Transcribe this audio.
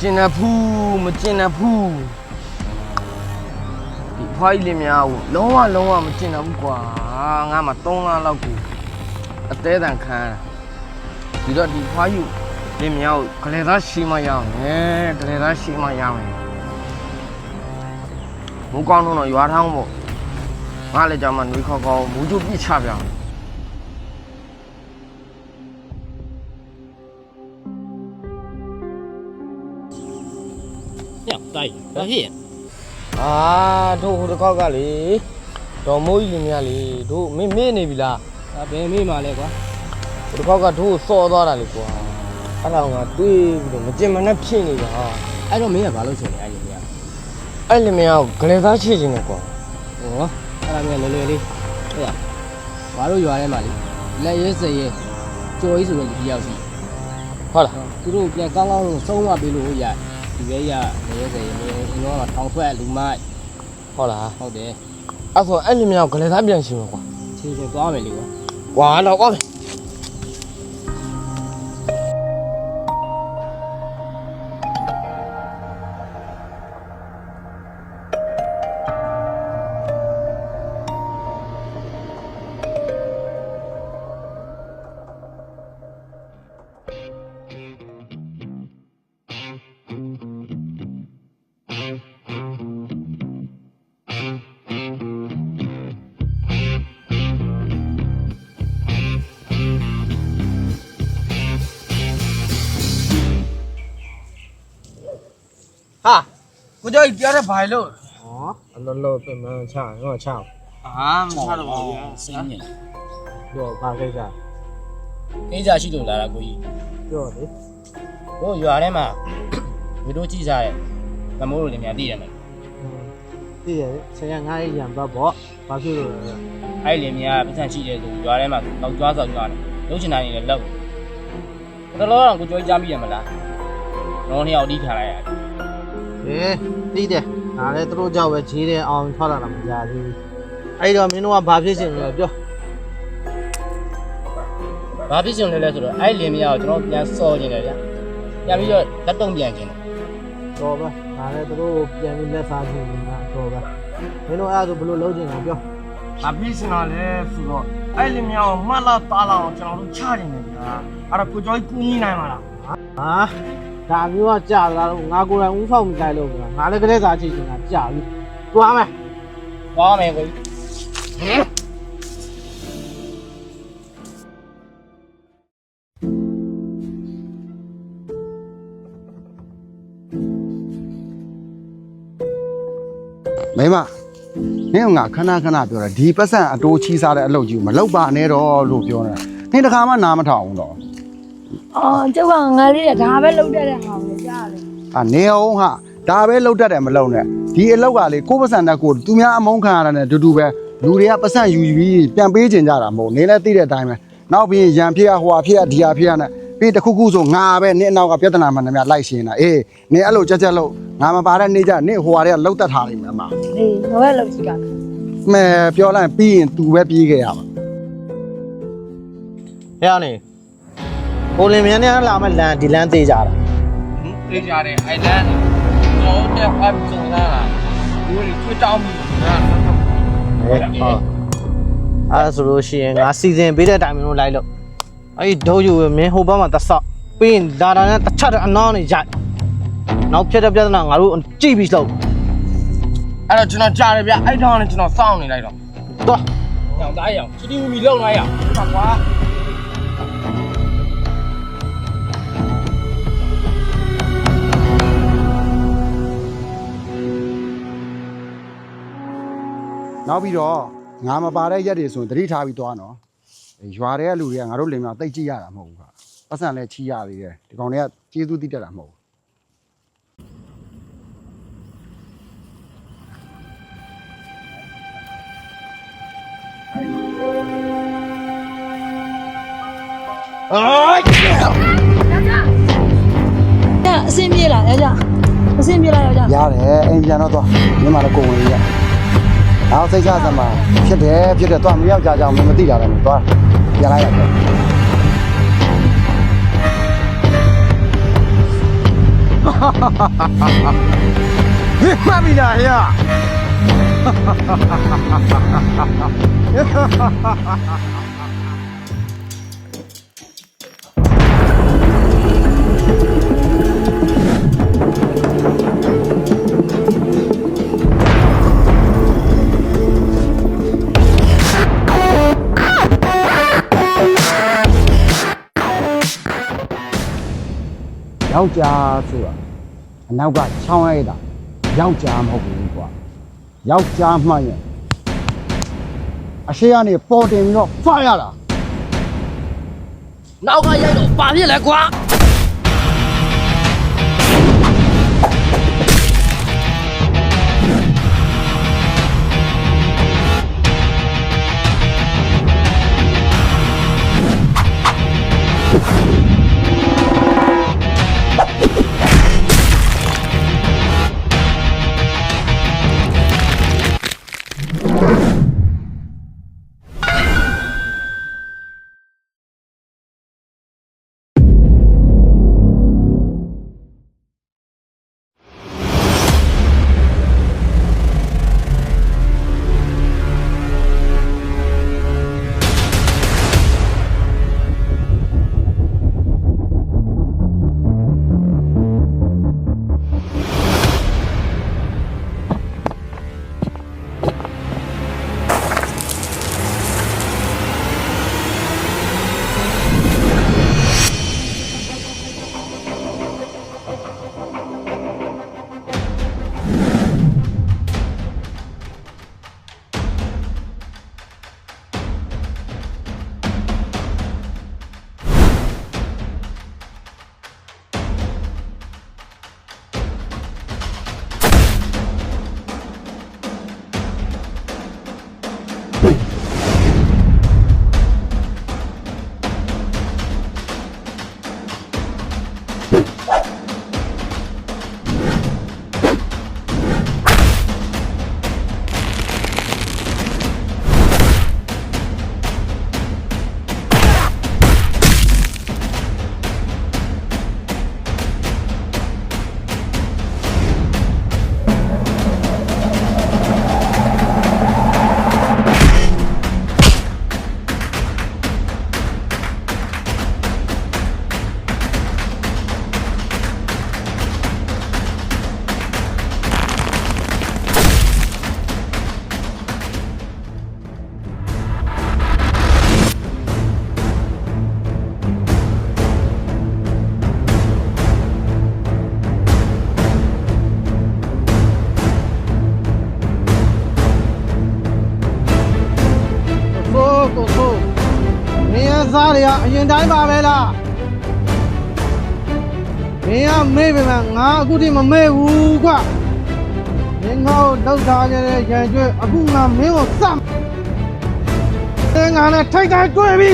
ကျင်တဲ့ဖူးမကျင်တဲ့ဖူးဒီဖွားကြီးလင်များကိုလုံးဝလုံးဝမကျင်တော့ဘူးကွာငါမှ3လလောက်ကိုအသေးတန်ခံရတာဒီတော့ဒီဖွားကြီးလင်များကိုကလေးသားရှိမှရအောင်နဲ့ကလေးသားရှိမှရအောင်မူကောင်းတော့ရွာထောင်းပေါ့ငါလည်းကြောင်မှနှွေးခေါက်ခေါက်မူကျုပ်ပြစ်ချပြအောင် တိုက်ဘာဖြစ်အာတို့ဟိုတစ်ခေါက်ကလေတော်မိုးကြီးလင်များလေတို့မင်းမေ့နေပြီလားဒါဘယ်မေးမှလဲကွာဟိုတစ်ခေါက်ကတို့စော်သွားတာလေကွာအဲ့ဒါကတွေးပြီးတော့မကြင်မနဲ့ဖြစ်နေတာအဲ့တော့မင်းကဘာလို့ဆိုနေအဲ့ဒီမြာအဲ့လင်များကိုဂလဲသားချစ်ခြင်းနဲ့ကွာဟောအဲ့ဒါမြာလွယ်လွယ်လေးဟုတ်လားဘာလို့ရွာထဲမှာလေလက်ရဲစရဲကြော်ကြီးဆိုရင်ဒီရောက်ရှိဟုတ်လားသူတို့ပြန်ကောင်းကောင်းဆုံးမပေးလို့ရ ဒီပဲရလက်ရဲစရဲမင်းအင်းတော့ထောင်ထွက်လူမိုက်ဟုတ်လားဟုတ်တယ်အဲ့ဆိုအဲ့လင်များကိုဂလဲသားပြန်ရှင်မယ်ကွာချင်းချင်းသွားမယ်လေကွာကွာတော့ကွာမယ် ဟာကိုကြောကြီးပြောတဲ့ဘာလို့ဟောအလောလောပြန်မှန်းချငါချအာမချတော့ပါဘူးစင်းညင်ပြောဘာကိစ္စကိစ္စရှိလို့လာတာကိုကြီးပြောလေတို့ရွာထဲမှာဝီတို့ကြည့်စားတဲ့သမိုးတို့လည်းများတည်ရမယ်သိရဆရာငါ့ရံပတ်ပေါ့ဘာဖြစ်လို့လဲအဲ့လေမြာပတ်စံရှိတယ်ဆိုရွာထဲမှာတော့ကြွားစောက်ကြွားတယ်လုံးချင်တာနေလည်းလောက်တော်တော်တော့ကိုကြွေးကြမ်းပြီးရမလားတော့နှစ်ယောက်အဒီခံလိုက်ရတယ် ဟေးသိတယ်ဒါလည်းသူတို့ကြောက်ပဲခြေတယ်အောင်ထွက်လာတာမကြသေးဘူးအဲ့တော့မင်းတို့ကဘာဖြစ်ရှင်လဲပြောဘာဖြစ်ရှင်လဲလဲဆိုတော့အဲ့လေမြာကိုကျွန်တော်ပြန်စော်နေတယ်ဗျာပြန်ပြီးတော့လက်တုံပြန်ခြင်းတယ်တော့ပဲဒါလည်းသူတို့ပြန်ပြီးလက်စားခြင်းနေတာတော့ပဲမင်းတို့အဲ့ဒါဆိုဘယ်လိုလုပ်ချင်လဲပြောအပြီးစင်လာလဲဆိုတော့အဲ့လင်များကိုမှတ်လာသားလာအောင်ကျွန်တော်တို့ချနေတယ်ဗျာအဲ့ဒါကိုကြောကြီးကူညီနိုင်မှာလားဟာ ဒါမျိုးကကြာလာတော့ငါကိုယ်တိုင်ဥဆောင်မကြိုက်လို့ဗျာငါလည်းကလေးစားချင်နေတာကြာပြီတွားမယ်သွားမယ်ကိုကြီးမိမနင်းကငါခဏခဏပြောတာဒီပတ်စံအတိုးချီးစားတဲ့အလုပ်ကြီးကိုမလုပ်ပါနဲ့တော့လို့ပြောနေတာနင်းတခါမှနားမထောင်ဘူးတော့ အော်ကျုပ်ကငါလေးတဲ့ဒါပဲလုပ်တတ်တဲ့ဟာကိုကြားတယ်အာနေအောင်ဟာဒါပဲလုပ်တတ်တယ်မလုပ်နဲ့ဒီအလုပ်ကလေကိုယ့်ပတ်စံတက်ကိုသူများအမုန်းခံရတာနဲ့တူတူပဲလူတွေကပတ်စံယူပြီးပြန်ပေးကျင်ကြတာမဟုတ်နင်းလည်းသိတဲ့အတိုင်းပဲနောက်ပြီးရန်ဖြစ်ရဟိုဟာဖြစ်ရဒီဟာဖြစ်ရနဲ့ပြီးတစ်ခုခုဆိုငါပဲနင်းအနောက်ကပြဿနာမှန်တယ်များလိုက်ရှင်တာအေးနင်းအဲ့လိုကြက်ကြက်လို့ငါမပါတဲ့နေကြနင်းဟိုဟာတွေကလှုပ်တက်ထားလိမ့်မယ်အမအေးတော့ပဲလုပ်ကြည့်ကမဲပြောလိုက်ပြီးရင် तू ပဲပြေးခဲ့ရမှာဟဲ့အနေ ကိုလင်မြန်နဲ့လာမဲ့လန်ဒီလန်သေးကြတာသိကြတယ်အိုင်လန်ကျွန်တော်တို့အပ်ကြုံလာတာဒီလိုကျွတ်တောင်းပြီးဟာဟုတ်အဲ့ဆိုလို့ရှိရင်ငါစီစဉ်ပေးတဲ့အတိုင်းမျိုးလိုက်လို့အဲ့ဒီဒုံယူမင်းဟိုဘက်မှာတဆော့ပြီးရင်ဒါတာနဲ့တစ်ချက်အနောင်းနေကြိုက်နောက်ဖြစ်တဲ့ပြဿနာငါတို့ကြည့်ပြီးလို့အဲ့တော့ကျွန်တော်ကြားတယ်ဗျအဲ့ထောင်းနဲ့ကျွန်တော်စောင့်နေလိုက်တော့သွားရောင်သားရောင်ချီတီမီလုံလိုက်ရအောင်ဒီမှာကွာ နောက်ပြီးတော့ငါမပါတဲ့ရက်တွေဆိုရင်တတိထားပြီးသွားနော်ရွာတွေကလူတွေကငါတို့လင်မြောက်တိတ်ကြည့်ရတာမဟုတ်ဘူးခါပတ်စံလည်းချီးရသေးတယ်ဒီကောင်တွေကကျေးဇူးတိတက်တာမဟုတ်ဘူးအဲ့အဆင်ပြေလားယောက်ျားအဆင်ပြေလားယောက်ျားရတယ်အိမ်ပြန်တော့သွားမင်းမလည်းကိုယ်ဝင်ရ နောက်စိတ်ချစမ်းပါဖြစ်တယ်ဖြစ်တယ်သွားမရောက်ကြကြအောင်မသိတာလည်းမသွားရလိုက်ရတယ်ဟေးမမီလာဟေး ယောက်ျားဆိုတာအနောက်ကချောင်းရိုက်တာယောက်ျားမဟုတ်ဘူးကွာယောက်ျားမှရင်အရှိကနေပေါ်တင်ပြီးတော့ဖရတာနောက်ကရိုက်တော့ပါဖြစ်လဲကွာကို တွေကအရင်တိုင်းပါပဲလားမင်းကမေ့ပေမဲ့ငါအခုထိမမေ့ဘူးကွမင်းငါ့ကိုလောက်ထားခဲ့တဲ့ရန်ကျွဲအခုငါမင်းကိုစမ်းငါနဲ့ထိုက်ထိုက်တွေ့ပြီ